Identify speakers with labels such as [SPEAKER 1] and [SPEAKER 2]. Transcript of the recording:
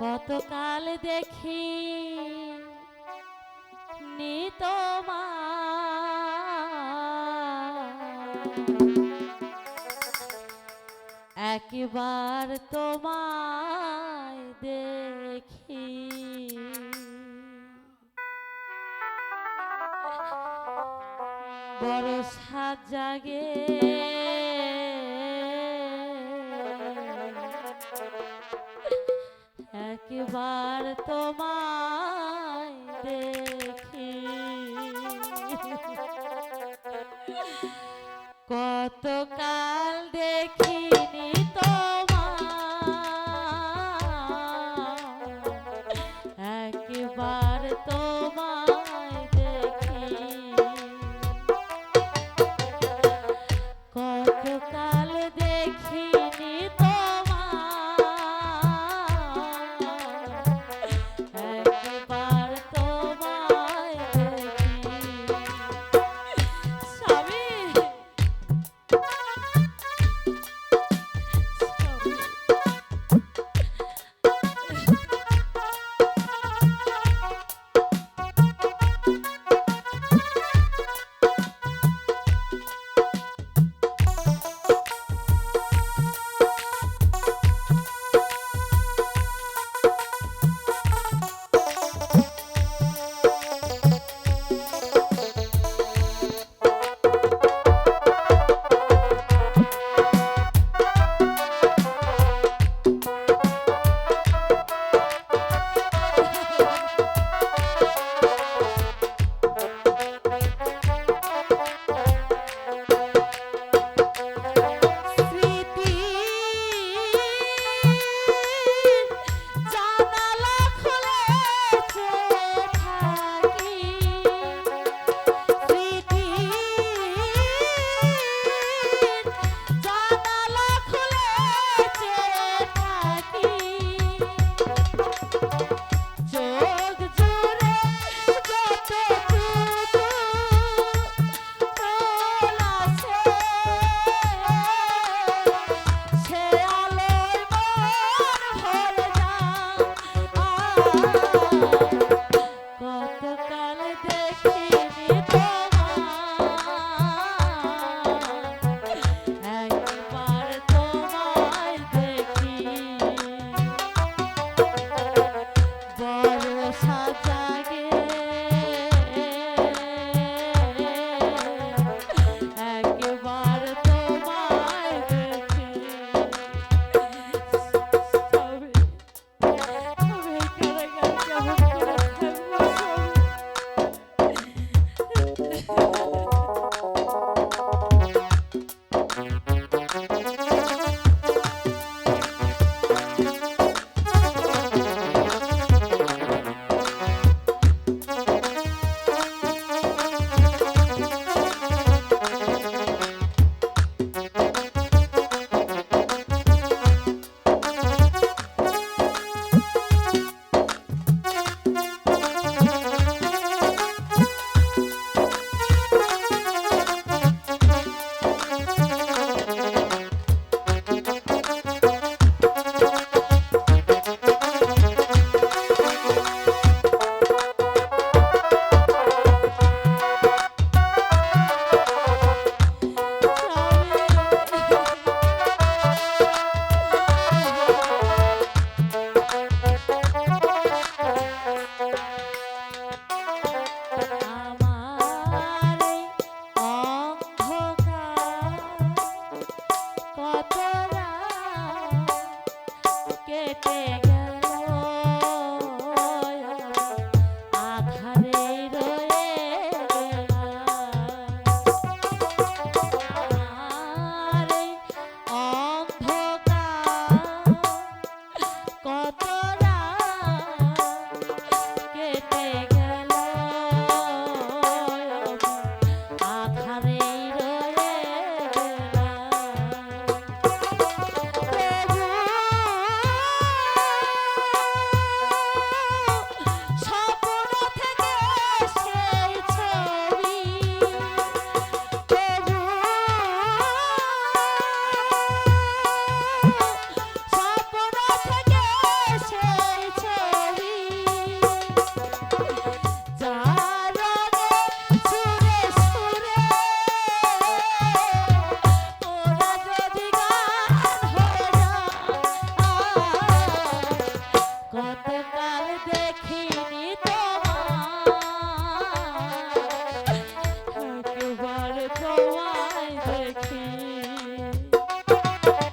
[SPEAKER 1] কতকাল দেখি নি তোমা একবার তোমায় দেখি। বড় সাত জাগে বার তোমায় দেখি। কতকাল দেখিনি তোমায়। একবার দেখি। কতকাল দেখি Bye.